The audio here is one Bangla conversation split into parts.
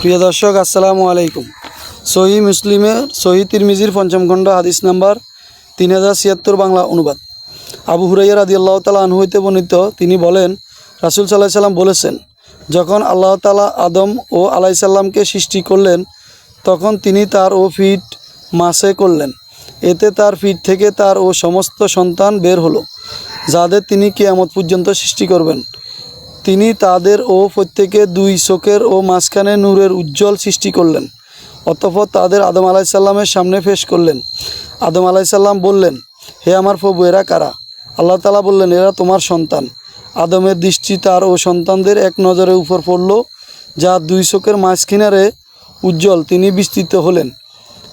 প্রিয় দর্শক, আসসালামু আলাইকুম। সহি মুসলিমের সহি তিরমিজির পঞ্চম খণ্ড, হাদিস নাম্বার তিন হাজার ছিয়াত্তর বাংলা অনুবাদ। আবু হুরাইয়া রাদি আল্লাহ তালা আনহু বর্ণিত, তিনি বলেন, রাসুল সাল্লাহ সাল্লাম বলেছেন, যখন আল্লাহ তালা আদম ও আলাইসাল্লামকে সৃষ্টি করলেন, তখন তিনি তার ও ফিট মাসে করলেন। এতে তার ফিট থেকে তার ও সমস্ত সন্তান বের হলো, যাদের তিনি কেয়ামত পর্যন্ত সৃষ্টি করবেন। তিনি তাদের ও প্রত্যেকে দুই চোখের ও মাঝখানে নূরের উজ্জ্বল সৃষ্টি করলেন, অতঃপর তাদের আদম আলাইসাল্লামের সামনে পেশ করলেন। আদম আলাইসাল্লাম বললেন, হে আমার প্রভু, এরা কারা? আল্লাহ তালা বললেন, এরা তোমার সন্তান। আদমের দৃষ্টি তার ও সন্তানদের এক নজরে উপর পড়ল, যা দুই চোখের মাঝখিনারে উজ্জ্বল। তিনি বিস্তৃত হলেন।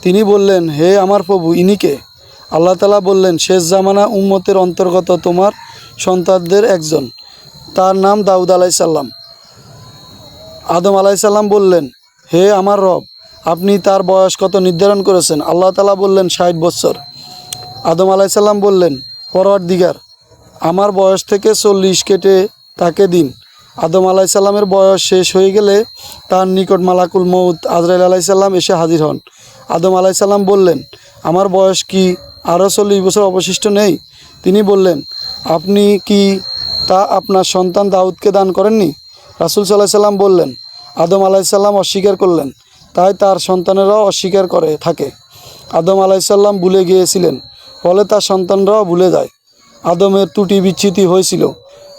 তিনি বললেন, হে আমার প্রভু ইনিকে আল্লাহ তালা বললেন, শেষ জামানা উম্মতের অন্তর্গত তোমার সন্তানদের একজন। তার নাম দাউদ আলাইসাল্লাম আদম আলাইসাল্লাম বললেন, হে আমার রব, আপনি তার বয়স কত নির্ধারণ করেছেন? আল্লাহ তালা বললেন, ষাট বছর। আদম আলাইসাল্লাম বললেন পরওয়ার দিগার আমার বয়স থেকে চল্লিশ কেটে তাকে দিন। আদম আলাইসাল্লামের বয়স শেষ হয়ে গেলে তার নিকট মালাকুল মৌত আজরাইল আলাইসাল্লাম এসে হাজির হন। আদম আলাইসাল্লাম বললেন, আমার বয়স কি আরও চল্লিশ বছর অবশিষ্ট নেই? তিনি বললেন, আপনি কি তা আপনার সন্তান দাউদকে দান করেননি? রাসুল সাল্লাহ সাল্লাম বললেন, আদম আলাইসাল্লাম অস্বীকার করলেন, তাই তার সন্তানেরাও অস্বীকার করে থাকে। আদম আলাইসাল্লাম ভুলে গিয়েছিলেন, ফলে তার সন্তানরাও ভুলে যায়। আদমের ত্রুটি বিচ্ছিতি হয়েছিল,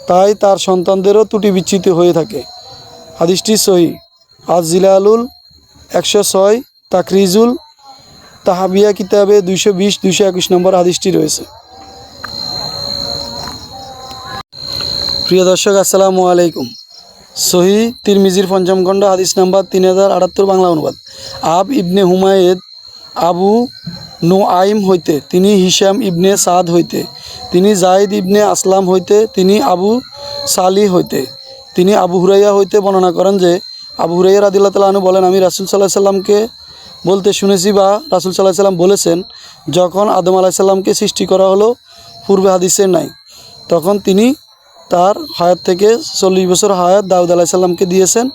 তাই তার সন্তানদেরও ত্রুটি বিচ্ছিতি হয়ে থাকে। হাদিসটি সহি। আজ জিলালুল একশো ছয়, তাকরিজুল তাহাবিয়া কিতাবে দুইশো বিশ, দুইশো একুশ নম্বর হাদিসটি রয়েছে। প্রিয় দর্শক, আসসালামু আলাইকুম। সহি তিরমিজির পঞ্চম খণ্ড, হাদিস নাম্বার তিন হাজার আটাত্তর, বাংলা অনুবাদ। আব ইবনে হুমায়েদ আবু নো আইম হইতে, তিনি হিসাম ইবনে সাদ হইতে, তিনি জাইদ ইবনে আসলাম হইতে, তিনি আবু সালি হইতে, তিনি আবু হুরাইয়া হইতে বর্ণনা করেন যে, আবু হুরাইয়া রাদিল্লা তালু বলেন, আমি রাসুল সাল্লাহ সাল্লামকে বলতে শুনেছি বা রাসুল সাল্লাহ সাল্লাম বলেছেন, যখন আদম আলাহিসাল্লামকে সৃষ্টি করা হলো, পূর্বে হাদিসের নাই। তখন তিনি তার হায়াত থেকে চল্লিশ বছর হায়াত দাউদ আলাহিসাল্লামকে দিয়েছেন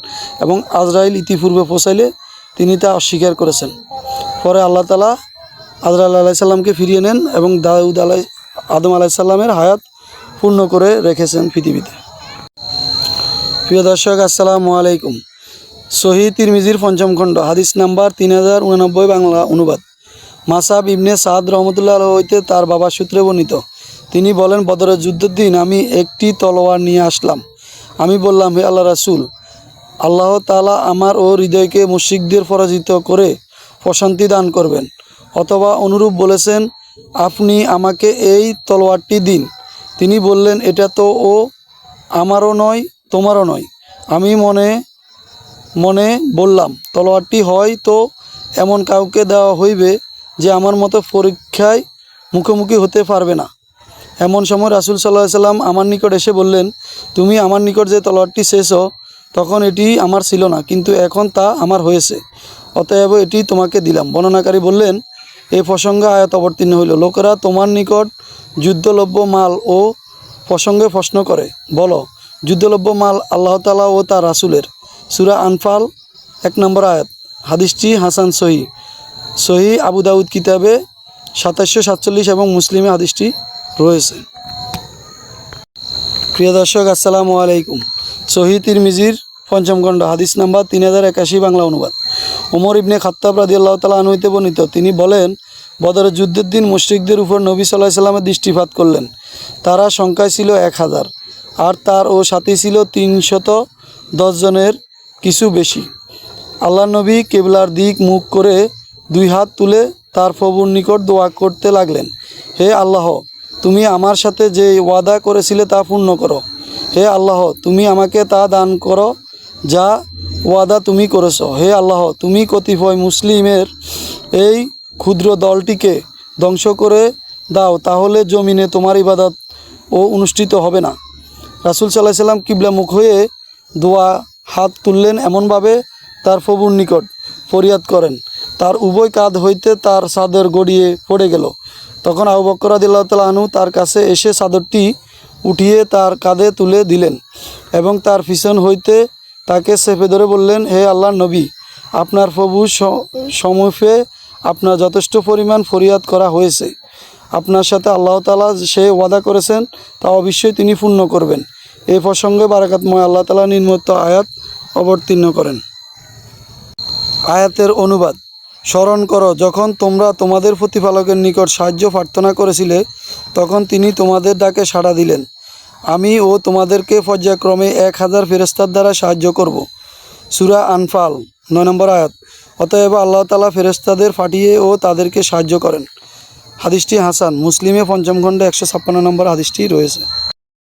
এবং আজরাইল ইতিপূর্বে পৌঁছাইলে তিনি তা অস্বীকার করেছেন। পরে আল্লাহ তালা আজরাইল আলাইসাল্লামকে ফিরিয়ে নেন এবং দাউদ আলাই, আদম আলাইসাল্লামের হায়াত পূর্ণ করে রেখেছেন পৃথিবীতে। প্রিয় দর্শক, আসসালামু আলাইকুম। সহি তিরমিজির পঞ্চম খণ্ড, হাদিস নাম্বার তিন হাজার উননব্বই, বাংলা অনুবাদ। মাসাব ইবনে সাদ রহমতুল্লাহ হইতে তার বাবা সূত্রে বর্ণিত তিনি বলেন, বদরের যুদ্ধের দিন আমি একটি তলোয়ার নিয়ে আসলাম। আমি বললাম, হে আল্লাহ রাসুল, আল্লাহ তালা আমার ও হৃদয়কে মুশিকদের পরাজিত করে প্রশান্তি দান করবেন। অথবা অনুরূপ বলেছেন, আপনি আমাকে এই তলোয়ারটি দিন। তিনি বললেন, এটা তো ও আমারও নয়, তোমারও নয়। আমি মনে মনে বললাম, তলোয়ারটি হয় তো এমন কাউকে দেওয়া হইবে যে আমার মতো পরীক্ষায় মুখোমুখি হতে পারবে না। এমন সময় রাসুল সাল্লাহ সাল্লাম আমার নিকট এসে বললেন, তুমি আমার নিকট যে তলোয়ারটি শেষ তখন এটি আমার ছিল না, কিন্তু এখন তা আমার হয়েছে। অতএব এটি তোমাকে দিলাম। বর্ণনাকারী বললেন এই প্রসঙ্গে আয়াত অবতীর্ণ হইল। লোকেরা তোমার নিকট যুদ্ধলভ্য মাল ও প্রসঙ্গে প্রশ্ন করে, বলো, যুদ্ধলভ্য মাল আল্লাহ তালা ও তার রাসুলের? সুরা আনফাল, এক নম্বর আয়াত, হাদিসটি হাসান সহি। সহি আবু দাউদ কিতাবে সাতাশশো সাতচল্লিশ এবং মুসলিমে হাদিসটি রয়েছে। প্রিয় দর্শক, আসসালামু আলাইকুম। সহি তিরমিজির পঞ্চম খণ্ড, হাদিস নাম্বার তিন হাজার একাশি, বাংলা অনুবাদ। ওমর ইবনে খাত্তাব রাদি আল্লাহ তালা আনুইতে বর্ণিত, তিনি বলেন, বদরের যুদ্ধের দিন মুশরিকদের উপর নবী সাল্লাহ সাল্লামের দৃষ্টিপাত করলেন। তারা সংখ্যায় ছিল এক হাজার, আর তার ও সাথী ছিল তিনশত দশজনের কিছু বেশি। আল্লাহ নবী কেবলার দিক মুখ করে দুই হাত তুলে তার প্রভুর নিকট দোয়া করতে লাগলেন, হে আল্লাহ তুমি আমার সাথে যে ওয়াদা করেছিলে তা পূর্ণ করো। হে আল্লাহ, তুমি আমাকে তা দান করো যা ওয়াদা তুমি করেছ। হে আল্লাহ, তুমি কতিপয় মুসলিমের এই ক্ষুদ্র দলটিকে ধ্বংস করে দাও, তাহলে জমিনে তোমার ইবাদত ও অনুষ্ঠিত হবে না। রাসুল সাল্লাহ সাল্লাম কিবলা মুখ হয়ে দোয়া হাত তুললেন, এমনভাবে তার প্রভুর নিকট ফরিয়াদ করেন। তার উভয় কাঁধ হইতে তার চাদর গড়িয়ে পড়ে গেল। তখন আবু বকর রাদিল্লাহ তালা তার কাছে এসে চাদরটি উঠিয়ে তার কাঁধে তুলে দিলেন এবং তার পিছন হইতে তাকে চেপে ধরে বললেন, হে আল্লাহ নবী, আপনার প্রভু স- সমুখে আপনার যথেষ্ট পরিমাণ ফরিয়াদ করা হয়েছে। আপনার সাথে আল্লাহ তালা সে ওয়াদা করেছেন, তা অবশ্যই তিনি পূর্ণ করবেন। এই প্রসঙ্গে বারাকাতময় আল্লাহ তালা নির্মিত আয়াত অবতীর্ণ করেন। আয়াতের অনুবাদ স্মরণ করো, যখন তোমরা তোমাদের প্রতিপালকের নিকট সাহায্য প্রার্থনা করেছিলে, তখন তিনি তোমাদের ডাকে সাড়া দিলেন। আমি ও তোমাদেরকে পর্যায়ক্রমে এক হাজার ফেরেস্তার দ্বারা সাহায্য করব। সুরা আনফাল, নয় নম্বর আয়াত। অতএব আল্লাহ তালা ফেরেস্তাদের ফাটিয়ে ও তাদেরকে সাহায্য করেন। হাদিসটি হাসান, মুসলিমে পঞ্চম খণ্ডে একশো ছাপ্পান্ন নম্বর হাদিসটি রয়েছে।